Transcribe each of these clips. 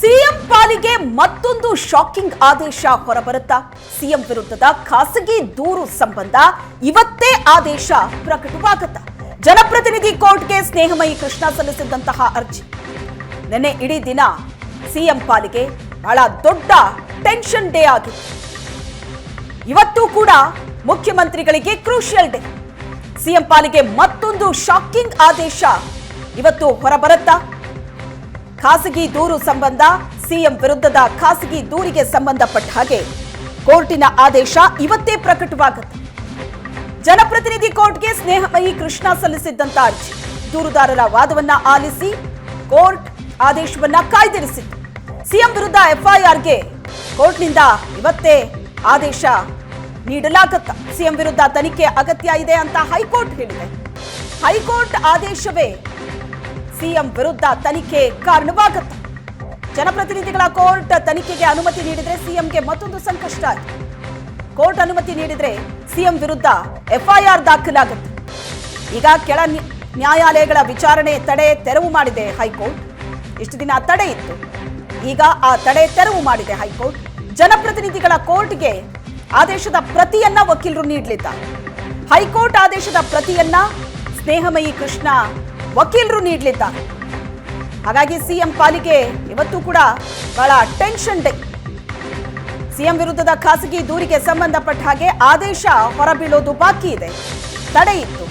CM ಪಾಲಿಗೆ ಮತ್ತೊಂದು shocking ಆದೇಶ ಹೊರಬರುತ್ತಾ? ಸಿಎಂ ವಿರುದ್ಧದ ಖಾಸಗಿ ದೂರು ಸಂಬಂಧ ಇವತ್ತೇ ಆದೇಶ ಪ್ರಕಟವಾಗುತ್ತಾ? ಜನಪ್ರತಿನಿಧಿ ಕೋರ್ಟ್ಗೆ ಸ್ನೇಹಮಯಿ ಕೃಷ್ಣ ಸಲ್ಲಿಸಿದ್ದಂತಹ ಅರ್ಜಿ. ನಿನ್ನೆ ಇಡೀ ದಿನ ಸಿಎಂ ಪಾಲಿಗೆ ಬಹಳ ದೊಡ್ಡ ಟೆನ್ಷನ್ ಡೇ ಆಗಿತ್ತು. ಇವತ್ತು ಕೂಡ ಮುಖ್ಯಮಂತ್ರಿಗಳಿಗೆ ಕ್ರೂಷಿಯಲ್ ಡೇ. ಸಿಎಂ ಪಾಲಿಗೆ ಮತ್ತೊಂದು ಶಾಕಿಂಗ್ ಆದೇಶ ಇವತ್ತು ಹೊರಬರುತ್ತಾ? ಖಾಸಗಿ ದೂರು ಸಂಬಂಧ ಸಿಎಂ ವಿರುದ್ಧದ ಖಾಸಗಿ ದೂರಿಗೆ ಸಂಬಂಧಪಟ್ಟ ಹಾಗೆ ಕೋರ್ಟಿನ ಆದೇಶ ಇವತ್ತೇ ಪ್ರಕಟವಾಗುತ್ತೆ. ಜನಪ್ರತಿನಿಧಿ ಕೋರ್ಟ್ಗೆ ಸ್ನೇಹಮಯಿ ಕೃಷ್ಣ ಸಲ್ಲಿಸಿದ್ದಂತ ಅರ್ಜಿ. ದೂರುದಾರರ ವಾದವನ್ನ ಆಲಿಸಿ ಕೋರ್ಟ್ ಆದೇಶವನ್ನ ಕಾಯ್ದಿರಿಸಿತ್ತು. ಸಿಎಂ ವಿರುದ್ಧ ಎಫ್ಐಆರ್ಗೆ ಕೋರ್ಟ್ನಿಂದ ಇವತ್ತೇ ಆದೇಶ ನೀಡಲಾಗತ್ತ? ಸಿಎಂ ವಿರುದ್ಧ ತನಿಖೆ ಅಗತ್ಯ ಇದೆ ಅಂತ ಹೈಕೋರ್ಟ್ ಹೇಳಿದೆ. ಹೈಕೋರ್ಟ್ ಆದೇಶವೇ ಸಿಎಂ ವಿರುದ್ಧ ತನಿಖೆ ಕಾರಣವಾಗುತ್ತೆ. ಜನಪ್ರತಿನಿಧಿಗಳ ಕೋರ್ಟ್ ತನಿಖೆಗೆ ಅನುಮತಿ ನೀಡಿದ್ರೆ ಸಿಎಂಗೆ ಮತ್ತೊಂದು ಸಂಕಷ್ಟ. ಕೋರ್ಟ್ ಅನುಮತಿ ನೀಡಿದ್ರೆ ಸಿಎಂ ವಿರುದ್ಧ ಎಫ್ಐಆರ್ ದಾಖಲಾಗುತ್ತೆ. ಈಗ ಕೆಳ ನ್ಯಾಯಾಲಯಗಳ ವಿಚಾರಣೆ ತಡೆ ತೆರವು ಮಾಡಿದೆ ಹೈಕೋರ್ಟ್. ಇಷ್ಟು ದಿನ ತಡೆ ಇತ್ತು. ಈಗ ಆ ತಡೆ ತೆರವು ಮಾಡಿದೆ ಹೈಕೋರ್ಟ್. ಜನಪ್ರತಿನಿಧಿಗಳ ಕೋರ್ಟ್ಗೆ ಆದೇಶದ ಪ್ರತಿಯನ್ನ ವಕೀಲರು ನೀಡಲಿದ್ದಾರೆ. ಹೈಕೋರ್ಟ್ ಆದೇಶದ ಪ್ರತಿಯನ್ನ ಸ್ನೇಹಮಯಿ ಕೃಷ್ಣ ವಕೀಲರು ನೀಡಲಿದ್ದಾರೆ ಹಾಗಾಗಿ ಸಿಎಂ ಪಾಲಿಗೆ ಇವತ್ತು ಕೂಡ ಬಹಳ ಟೆನ್ಷನ್ ಡೇ. ಸಿಎಂ ವಿರುದ್ಧದ ಖಾಸಗಿ ದೂರಿಗೆ ಸಂಬಂಧಪಟ್ಟ ಹಾಗೆ ಆದೇಶ ಹೊರಬೀಳೋದು ಬಾಕಿ ಇದೆ. ತಡೆ ಇತ್ತು.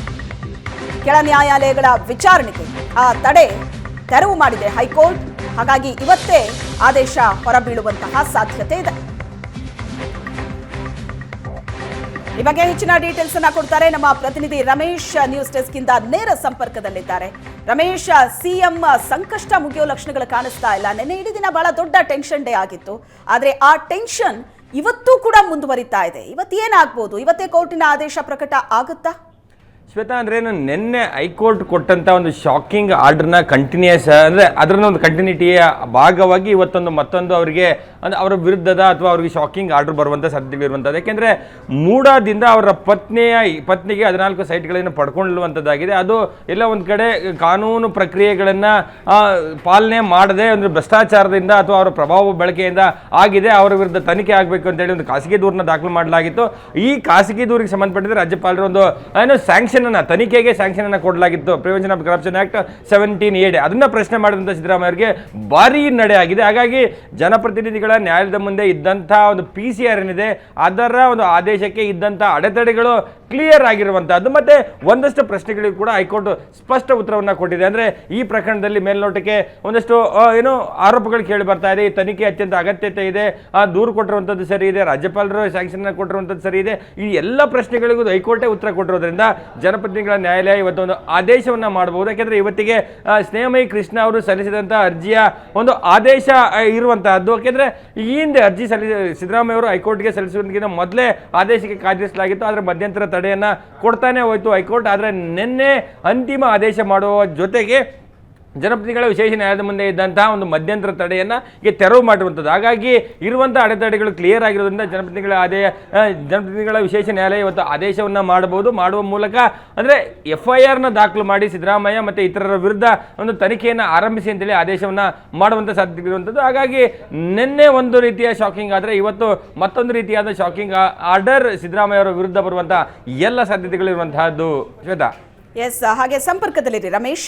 ಕೆಳ ನ್ಯಾಯಾಲಯಗಳ ವಿಚಾರಣೆಗೆ ಆ ತಡೆ ತೆರವು ಮಾಡಿದೆ ಹೈಕೋರ್ಟ್. ಹಾಗಾಗಿ ಇವತ್ತೇ ಆದೇಶ ಹೊರಬೀಳುವಂತಹ ಸಾಧ್ಯತೆ ಇದೆ. ಈ ಬಗ್ಗೆ ಹೆಚ್ಚಿನ ಡೀಟೇಲ್ಸ್ ಅನ್ನ ಕೊಡ್ತಾರೆ ನಮ್ಮ ಪ್ರತಿನಿಧಿ ರಮೇಶ್ ನ್ಯೂಸ್ ಡೆಸ್ಕ್ ಇಂದ ನೇರ ಸಂಪರ್ಕದಲ್ಲಿದ್ದಾರೆ. ರಮೇಶ್ ಸಿಎಂ ಸಂಕಷ್ಟ ಮುಗಿಯೋ ಲಕ್ಷಣಗಳು ಕಾಣಿಸ್ತಾ ಇಲ್ಲ. ನಿನ್ನೆ ಇಡೀ ದಿನ ಬಹಳ ದೊಡ್ಡ ಟೆನ್ಷನ್ ಡೇ ಆಗಿತ್ತು. ಆದರೆ ಆ ಟೆನ್ಷನ್ ಇವತ್ತೂ ಕೂಡ ಮುಂದುವರಿತಾ ಇದೆ. ಇವತ್ತೇನಾಗ್ಬೋದು? ಇವತ್ತೇ ಕೋರ್ಟಿನ ಆದೇಶ ಪ್ರಕಟ ಆಗುತ್ತಾ? ಶ್ವೇತಾ ಅಂದ್ರೇನು ನಿನ್ನೆ ಹೈಕೋರ್ಟ್ ಕೊಟ್ಟಂತ ಒಂದು ಶಾಕಿಂಗ್ ಆರ್ಡರ್ನ ಕಂಟಿನ್ಯೂಸ್ ಅಂದ್ರೆ ಅದರ ಒಂದು ಕಂಟಿನ್ಯೂಟಿಯ ಭಾಗವಾಗಿ ಇವತ್ತೊಂದು ಮತ್ತೊಂದು ಅವರಿಗೆ, ಅಂದ್ರೆ ಅವರ ವಿರುದ್ಧದ ಅಥವಾ ಅವರಿಗೆ ಶಾಕಿಂಗ್ ಆರ್ಡರ್ ಬರುವಂಥ ಸಾಧ್ಯತೆಗಳಿರುವಂಥದ್ದು ಯಾಕೆಂದ್ರೆ ಮೂಡಾದಿಂದ ಅವರ ಪತ್ನಿಯ, ಪತ್ನಿಗೆ ಹದಿನಾಲ್ಕು ಸೈಟ್ಗಳನ್ನು ಪಡ್ಕೊಂಡಿರುವಂಥದ್ದಾಗಿದೆ ಅದು ಎಲ್ಲ ಒಂದು ಕಡೆ ಕಾನೂನು ಪ್ರಕ್ರಿಯೆಗಳನ್ನು ಪಾಲನೆ ಮಾಡದೆ ಒಂದು ಭ್ರಷ್ಟಾಚಾರದಿಂದ ಅಥವಾ ಅವರ ಪ್ರಭಾವ ಬಳಕೆಯಿಂದ ಆಗಿದೆ, ಅವರ ವಿರುದ್ಧ ತನಿಖೆ ಆಗಬೇಕು ಅಂತೇಳಿ ಒಂದು ಖಾಸಗಿ ದೂರನ್ನ ದಾಖಲು ಮಾಡಲಾಗಿತ್ತು. ಈ ಖಾಸಗಿ ದೂರಿಗೆ ಸಂಬಂಧಪಟ್ಟಿದ್ರೆ ರಾಜ್ಯಪಾಲರು ಒಂದು, ಏನು ಸ್ಯಾಂಕ್ಷನ್ ಅನ್ನ ತನಿಖೆಗೆ sanction ಕೊಡಲಾಗಿತ್ತು. Prevention of corruption act seventeen ಎಡೆ ಅದನ್ನ ಪ್ರಶ್ನೆ ಮಾಡಿದಂಥ ಸಿದ್ದರಾಮಯ್ಯ ಅವರಿಗೆ ಭಾರಿ ನಡೆ ಆಗಿದೆ. ಹಾಗಾಗಿ ಜನಪ್ರತಿನಿಧಿಗಳ ನ್ಯಾಯಾಲಯದ ಮುಂದೆ ಇದ್ದಂಥ ಒಂದು ಪಿ ಸಿ ಆರ್ ಏನಿದೆ, ಅದರ ಒಂದು ಆದೇಶಕ್ಕೆ ಇದ್ದಂಥ ಅಡೆತಡೆಗಳು ಕ್ಲಿಯರ್ ಆಗಿರುವಂಥದ್ದು ಮತ್ತೆ ಒಂದಷ್ಟು ಪ್ರಶ್ನೆಗಳಿಗೂ ಕೂಡ ಹೈಕೋರ್ಟ್ ಸ್ಪಷ್ಟ ಉತ್ತರವನ್ನು ಕೊಟ್ಟಿದೆ. ಅಂದ್ರೆ ಈ ಪ್ರಕರಣದಲ್ಲಿ ಮೇಲ್ನೋಟಕ್ಕೆ ಒಂದಷ್ಟು ಏನು ಆರೋಪಗಳು ಕೇಳಿ ಬರ್ತಾ ಇದೆ. ಈ ತನಿಖೆ ಅತ್ಯಂತ ಅಗತ್ಯತೆ ಇದೆ. ಆ, ದೂರು ಕೊಟ್ಟಿರುವಂಥದ್ದು ಸರಿ ಇದೆ. ರಾಜ್ಯಪಾಲರು ಸ್ಯಾಂಕ್ಷನ್ ಕೊಟ್ಟಿರುವಂಥದ್ದು ಸರಿ ಇದೆ. ಈ ಎಲ್ಲ ಪ್ರಶ್ನೆಗಳಿಗೂ ಹೈಕೋರ್ಟೇ ಉತ್ತರ ಕೊಟ್ಟಿರೋದ್ರಿಂದ ಜನಪ್ರತಿನಿಧಿಗಳ ನ್ಯಾಯಾಲಯ ಇವತ್ತು ಒಂದು ಆದೇಶವನ್ನ ಮಾಡಬಹುದು. ಯಾಕೆಂದ್ರೆ ಇವತ್ತಿಗೆ ಸ್ನೇಹಮಯಿ ಕೃಷ್ಣ ಅವರು ಸಲ್ಲಿಸಿದಂಥ ಅರ್ಜಿಯ ಒಂದು ಆದೇಶ ಇರುವಂತಹದ್ದು. ಯಾಕೆಂದ್ರೆ ಈ ಹಿಂದೆ ಅರ್ಜಿ ಸಲ್ಲಿಸಿ, ಸಿದ್ದರಾಮಯ್ಯ ಅವರು ಹೈಕೋರ್ಟ್ಗೆ ಸಲ್ಲಿಸುವುದಕ್ಕಿಂತ ಮೊದಲೇ ಆದೇಶಕ್ಕೆ ಕಾಯ್ದಿರಿಸಲಾಗಿತ್ತು. ಆದರೆ ಮಧ್ಯಂತರ ತಡೆಯನ್ನ ಕೊಡ್ತಾನೆ ಹೋಯ್ತು ಹೈಕೋರ್ಟ್. ಆದರೆ ನಿನ್ನೆ ಅಂತಿಮ ಆದೇಶ ಮಾಡುವ ಜೊತೆಗೆ ಜನಪ್ರತಿನಿಧಿಗಳ ವಿಶೇಷ ನ್ಯಾಯಾಲಯದ ಮುಂದೆ ಇದ್ದಂತಹ ಒಂದು ಮಧ್ಯಂತರ ತಡೆಯನ್ನು ಈಗ ತೆರವು ಮಾಡಿರುವಂಥದ್ದು. ಹಾಗಾಗಿ ಇರುವಂಥ ಅಡೆತಡೆಗಳು ಕ್ಲಿಯರ್ ಆಗಿರೋದ್ರಿಂದ ಜನಪ್ರತಿನಿಧಿಗಳ ಆದೇ ಜನಪ್ರತಿನಿಧಿಗಳ ವಿಶೇಷ ನ್ಯಾಯಾಲಯ ಇವತ್ತು ಆದೇಶವನ್ನು ಮಾಡಬಹುದು. ಮಾಡುವ ಮೂಲಕ ಅಂದರೆ ಎಫ್ ಐ ಆರ್ನ ದಾಖಲು ಮಾಡಿ ಸಿದ್ದರಾಮಯ್ಯ ಮತ್ತು ಇತರರ ವಿರುದ್ಧ ಒಂದು ತನಿಖೆಯನ್ನು ಆರಂಭಿಸಿ ಅಂತೇಳಿ ಆದೇಶವನ್ನು ಮಾಡುವಂಥ ಸಾಧ್ಯತೆ ಇರುವಂಥದ್ದು. ಹಾಗಾಗಿ ನಿನ್ನೆ ಒಂದು ರೀತಿಯ ಶಾಕಿಂಗ್ ಆದರೆ ಇವತ್ತು ಮತ್ತೊಂದು ರೀತಿಯಾದ ಶಾಕಿಂಗ್ ಆರ್ಡರ್ ಸಿದ್ದರಾಮಯ್ಯ ಅವರ ವಿರುದ್ಧ ಬರುವಂಥ ಎಲ್ಲ ಸಾಧ್ಯತೆಗಳು ಇರುವಂತಹದ್ದು ಶ್ವೇತಾ. ಎಸ್ ಹಾಗೆ ಸಂಪರ್ಕದಲ್ಲಿರಿ ರಮೇಶ್.